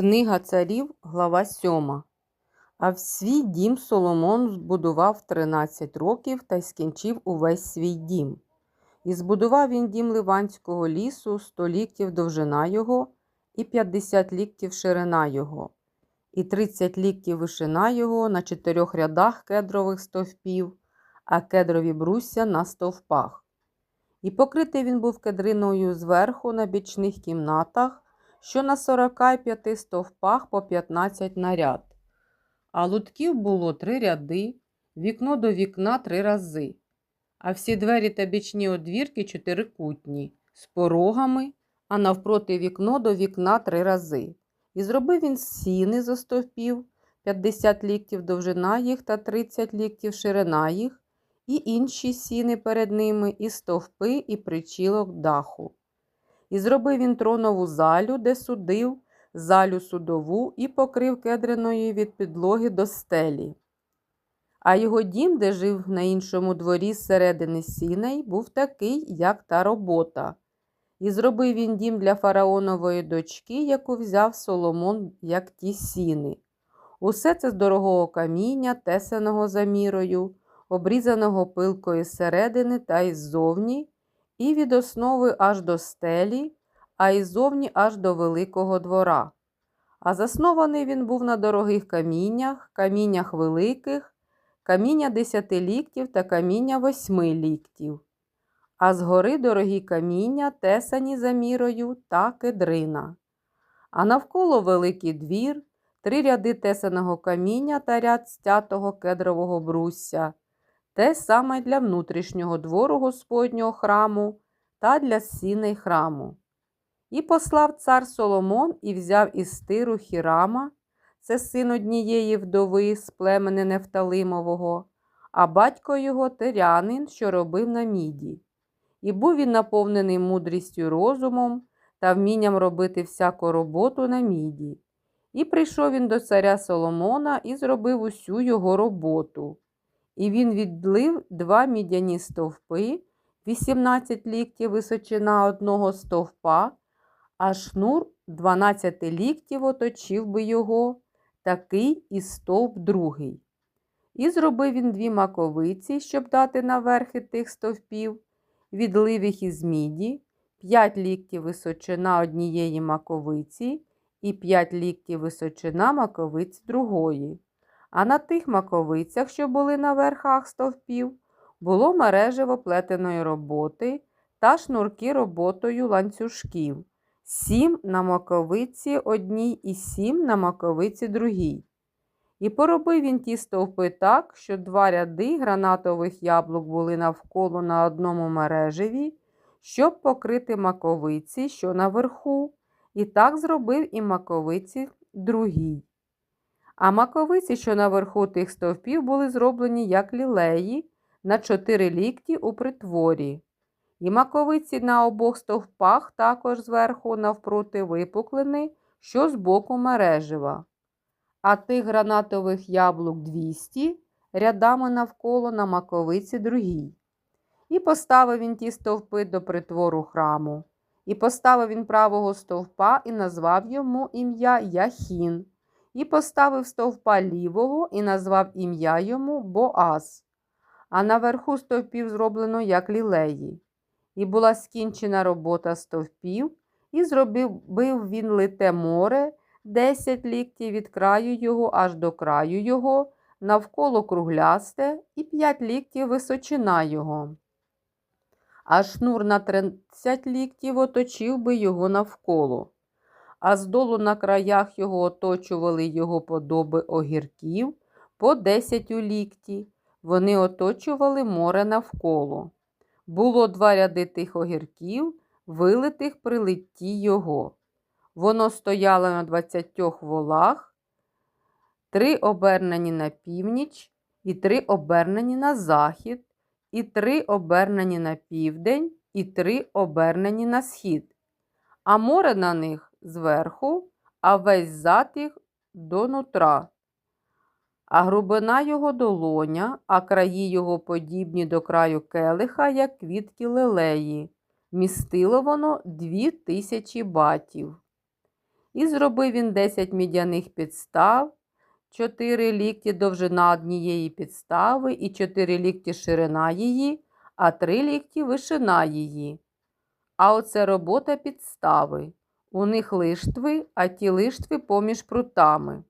Книга царів, глава 7. А в свій дім Соломон збудував 13 років та й скінчив увесь свій дім. І збудував він дім Ливанського лісу, 100 ліктів довжина його, і 50 ліктів ширина його, і 30 ліктів вишина його на чотирьох рядах кедрових стовпів, а кедрові брусся на стовпах. І покритий він був кедриною зверху на бічних кімнатах, що на 45 стовпах по 15 наряд. А лутків було три ряди, вікно до вікна три рази, а всі двері та бічні одвірки чотирикутні, з порогами, а навпроти вікно до вікна три рази. І зробив він сіни зо стовпів, 50 ліктів довжина їх та 30 ліктів ширина їх, і інші сіни перед ними, і стовпи, і причілок даху. І зробив він тронову залю, де судив, залю судову, і покрив кедриною від підлоги до стелі. А його дім, де жив на іншому дворі зсередини сіней, був такий, як та робота. І зробив він дім для фараонової дочки, яку взяв Соломон, як ті сіни. Усе це з дорогого каміння, тесаного за мірою, обрізаного пилкою зсередини та іззовні, і від основи аж до стелі, а іззовні аж до великого двора. А заснований він був на дорогих каміннях, каміннях великих, каміння десяти ліктів та каміння восьми ліктів. А згори дорогі каміння, тесані за мірою та кедрина. А навколо великий двір, три ряди тесаного каміння та ряд стятого кедрового брусся, те саме для внутрішнього двору Господнього храму та для сіней храму. І послав цар Соломон і взяв із тиру Хірама, це син однієї вдови з племени Нефталимового, а батько його тирянин, що робив на міді. І був він наповнений мудрістю розумом та вмінням робити всяку роботу на міді. І прийшов він до царя Соломона і зробив усю його роботу. І він відлив два мідяні стовпи, 18 ліктів височина одного стовпа, а шнур 12 ліктів оточив би його, такий і стовп другий. І зробив він дві маковиці, щоб дати наверхи тих стовпів, відлив їх із міді, 5 ліктів височина однієї маковиці і 5 ліктів височина маковиць другої. А на тих маковицях, що були на верхах стовпів, було мережево плетеної роботи та шнурки роботою ланцюжків, сім на маковиці одній і сім на маковиці другій. І поробив він ті стовпи так, що два ряди гранатових яблук були навколо на одному мережеві, щоб покрити маковиці, що наверху, і так зробив і маковиці другій. А маковиці, що наверху тих стовпів, були зроблені як лілеї на чотири лікті у притворі. І маковиці на обох стовпах також зверху навпроти випуклені, що з боку мережева. А тих гранатових яблук 200 рядами навколо на маковиці другій. І поставив він ті стовпи до притвору храму. І поставив він правого стовпа і назвав йому ім'я Яхін і поставив стовпа лівого і назвав ім'я йому Боаз, а наверху стовпів зроблено як лілеї. І була скінчена робота стовпів, і зробив він лите море, десять ліктів від краю його аж до краю його, навколо круглясте, і п'ять ліктів височина його. А шнур на тридцять ліктів оточив би його навколо а здолу на краях його оточували його подоби огірків по десять у лікті. Вони оточували море навколо. Було два ряди тих огірків, вилитих при литті його. Воно стояло на двадцятьох волах, три обернені на північ, і три обернені на захід, і три обернені на південь, і три обернені на схід. А море на них зверху, а весь їх до нутра. А грубина його долоня, а краї його подібні до краю келиха, як квітки лелеї. Містило воно дві тисячі батів. І зробив він 10 мідяних підстав, 4 лікті довжина однієї підстави і 4 лікті ширина її, а 3 лікті вишина її. А оце робота підстави. У них лиштви, а ті лиштви поміж прутами.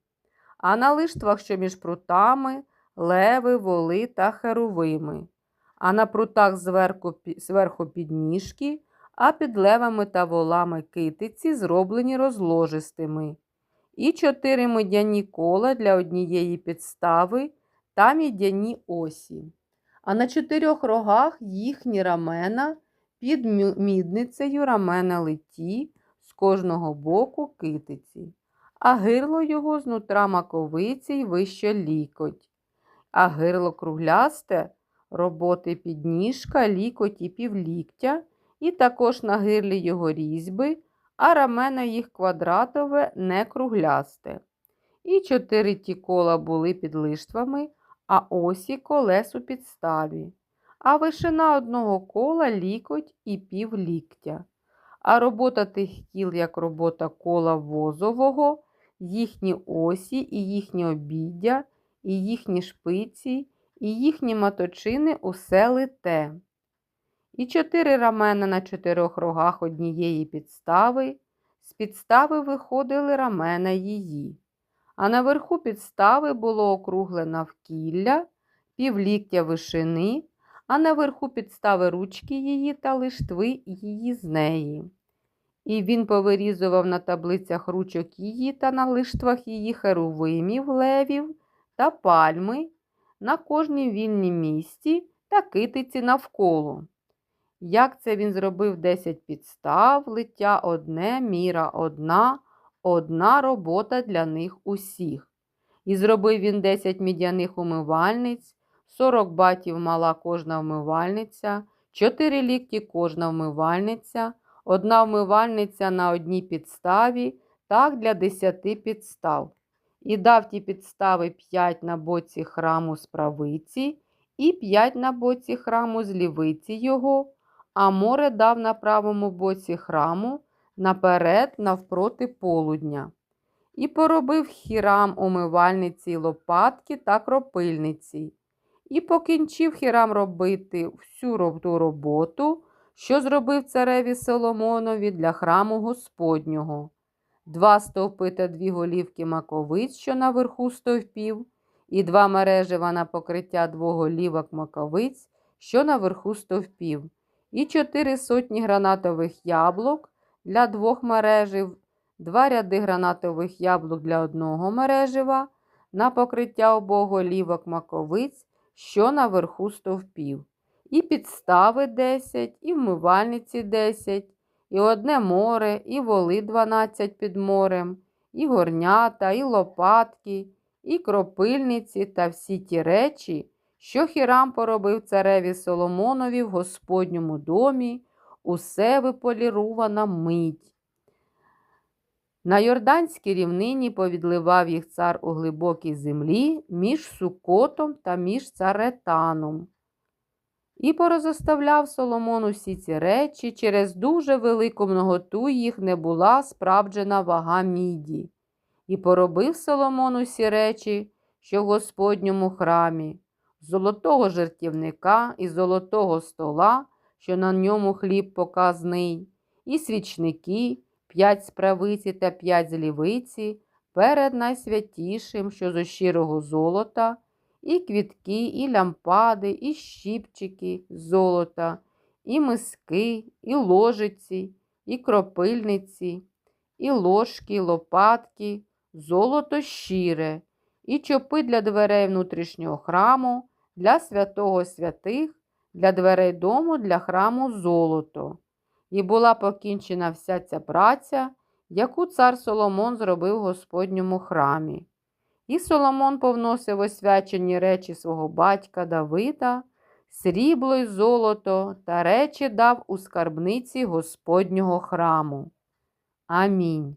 А на лиштвах, що між прутами, леви, воли та херовими. А на прутах зверху, зверху підніжки, а під левами та волами китиці зроблені розложистими. І чотири медяні кола для однієї підстави та мідяні осі. А на чотирьох рогах їхні рамена під мідницею рамена литі, з кожного боку китиці, а гирло його знутра маковиці й вище лікоть, а гирло круглясте, роботи підніжка, лікоть і півліктя, і також на гирлі його різьби, а рамено їх квадратове, не круглясте. І чотири ті кола були під лиштвами, а осі колес у підставі а вишина одного кола лікоть і пів ліктя. А робота тих кіл, як робота кола возового, їхні осі і їхні обіддя, і їхні шпиці, і їхні маточини усе лите. І чотири рамена на чотирьох рогах однієї підстави, з підстави виходили рамена її. А наверху підстави було округле навкілля, півліктя вишини, а наверху підстави ручки її та лиштви її з неї. І він повирізував на таблицях ручок її та на лиштвах її херувимів, левів та пальми на кожній вільній місці та китиці навколо. Як це він зробив 10 підстав, лиття одне, міра одна, одна робота для них усіх. І зробив він 10 мідяних умивальниць, 40 батів мала кожна вмивальниця, 4 лікті кожна вмивальниця, одна вмивальниця на одній підставі, так для 10 підстав. І дав ті підстави 5 на боці храму з правиці і 5 на боці храму з лівиці його, а море дав на правому боці храму наперед навпроти полудня. І поробив хірам умивальниці лопатки та кропильниці. І покінчив хірам робити всю ту роботу, що зробив цареві Соломонові для храму Господнього. Два стовпи та дві голівки маковиць, що наверху стовпів, і два мережива на покриття двох голівок маковиць, що наверху стовпів, і чотири сотні гранатових яблук для двох мережив, два ряди гранатових яблук для одного мережива, на покриття обох голівок маковиць, що наверху стовпів, і підстави 10, і вмивальниці 10, і одне море, і воли 12 під морем, і горнята, і лопатки, і кропильниці та всі ті речі, що Хірам поробив цареві Соломонові в Господньому домі, усе виполірована мить. На Йорданській рівнині повідливав їх цар у глибокій землі між Сукотом та між Царетаном. І порозоставляв Соломон усі ці речі, через дуже велику многоту їх не була справджена вага міді. І поробив Соломон усі речі, що в Господньому храмі, золотого жертівника і золотого стола, що на ньому хліб показний, і свічники, п'ять з правиці та п'ять з лівиці, перед найсвятішим, що зо щирого золота, і квітки, і лямпади, і щіпчики золота, і миски, і ложиці, і кропильниці, і ложки, і лопатки, золото щире, і чопи для дверей внутрішнього храму, для святого святих, для дверей дому, для храму золото. І була покінчена вся ця праця, яку цар Соломон зробив в Господньому храмі. І Соломон повносив освячені речі свого батька Давида, срібло й золото та речі дав у скарбниці Господнього храму. Амінь.